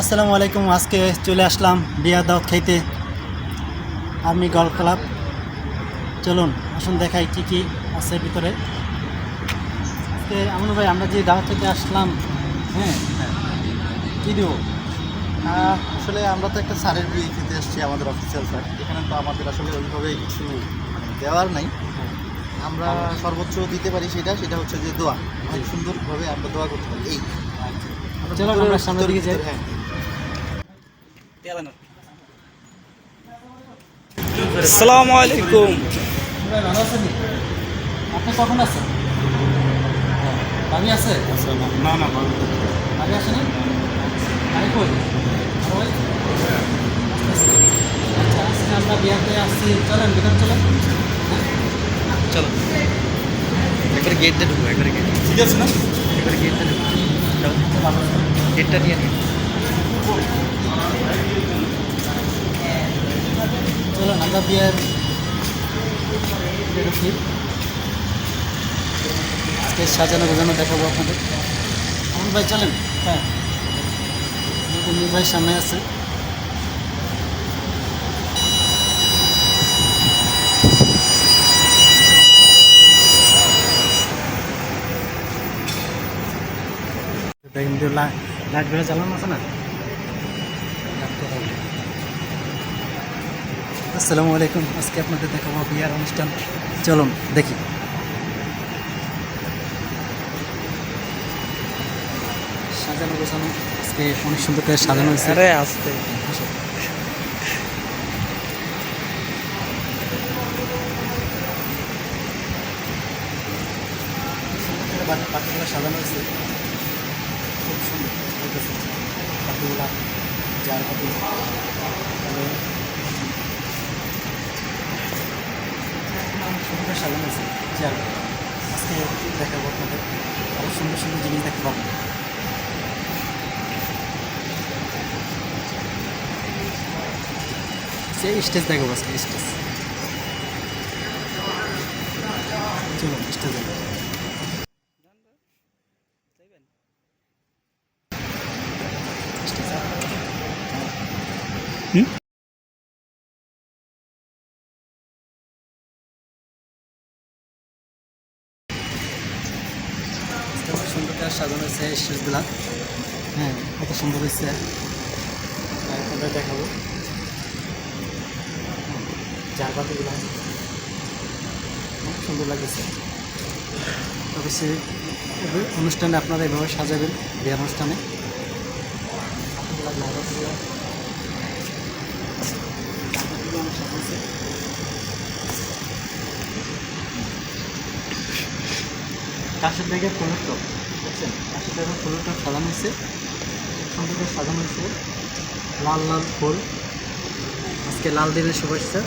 আসসালামু আলাইকুম আজকে চলে আসলাম বিয়া দাওয়াত খাইতে। আর্মি গল্ফ ক্লাব চলুন আসুন দেখাই কি কি আছে ভিতরে। আজকে আমন ভাই আমরা যে দাওয়াত খেতে আসলাম হ্যাঁ? কী দেবো? আসলে আমরা তো একটা স্যারের বিয়ে খেতে এসেছি আমাদের অফিসিয়াল স্যার। এখানে তো আমাদের আসলে ওইভাবে কিছু দেওয়ার নাই। আমরা সর্বোচ্চ দিতে পারি সেটা সেটা হচ্ছে যে দোয়া। অনেক সুন্দরভাবে আমরা দোয়া করতে পারি। এই। চলুন আমরা সামনের দিকে যাই। হ্যাঁ। আসসালামু আলাইকুম। আপনি কখন আছেন? ভাবি আছে? না না ভাবি আসেনি? ভাই কই? আচ্ছা আজকে আমরা বিয়াতে আসছি। চলেন ভিতরে চলেন। চলো। একবার গেট দিয়ে ঢুকবো একবার গেট ঠিক আছে না? একবার গেট দিয়ে ঢুকবো। গেটটা নিয়ে নিই চলুন আমরা বিয়ের ঢুকি আজকে সাজানো গোজানো দেখাবো আপনাদের। আমার ভাই, চলেন। হ্যাঁ। মীর ভাই সামনে আছে। লাইট ঘরে চালানো আছে না? আসসালামু আলাইকুম। আজকে আপনাদের দেখাবো বিয়ার অনুষ্ঠান। চলুন দেখি। সাজানো গোছানো। আজকে অনেক সুন্দর করে সাজানো হয়েছে। আরে আসতে। করে সাজানো হয়েছে। খুব সুন্দর। লাগতেছে। বাটিগুলা যার বাটি তারপরে অনেক সুন্দর করে সাজানো হয়েছে চেয়ার আজকে দেখাবো আপনাদের আরও সুন্দর সুন্দর জিনিস দেখতে পাবো সে স্টেজ দেখাবো আজকে স্টেজ চলো স্টেজ দেখাবো খুব সুন্দর সাজানো হয়েছে স্টেজগুলা হ্যাঁ সুন্দর হয়েছে। আপনাদের দেখাবো। খুব সুন্দর অনুষ্ঠানে আপনারা এভাবে সাজাবেন, বিয়ের অনুষ্ঠানে পাতিগুলো, ঝাড়বাতিগুলো। ঝাড়বাতিগুলো অনেক সাজানো আছে। কাশের দিকে ফুলের টপ বুঝছেন কাশের দিকে ফুলের টপ সাজানো হয়েছে। সুন্দর সাজানো হয়েছে। লাল লাল ফুল। আজকে লাল দিনের শুভেচ্ছা।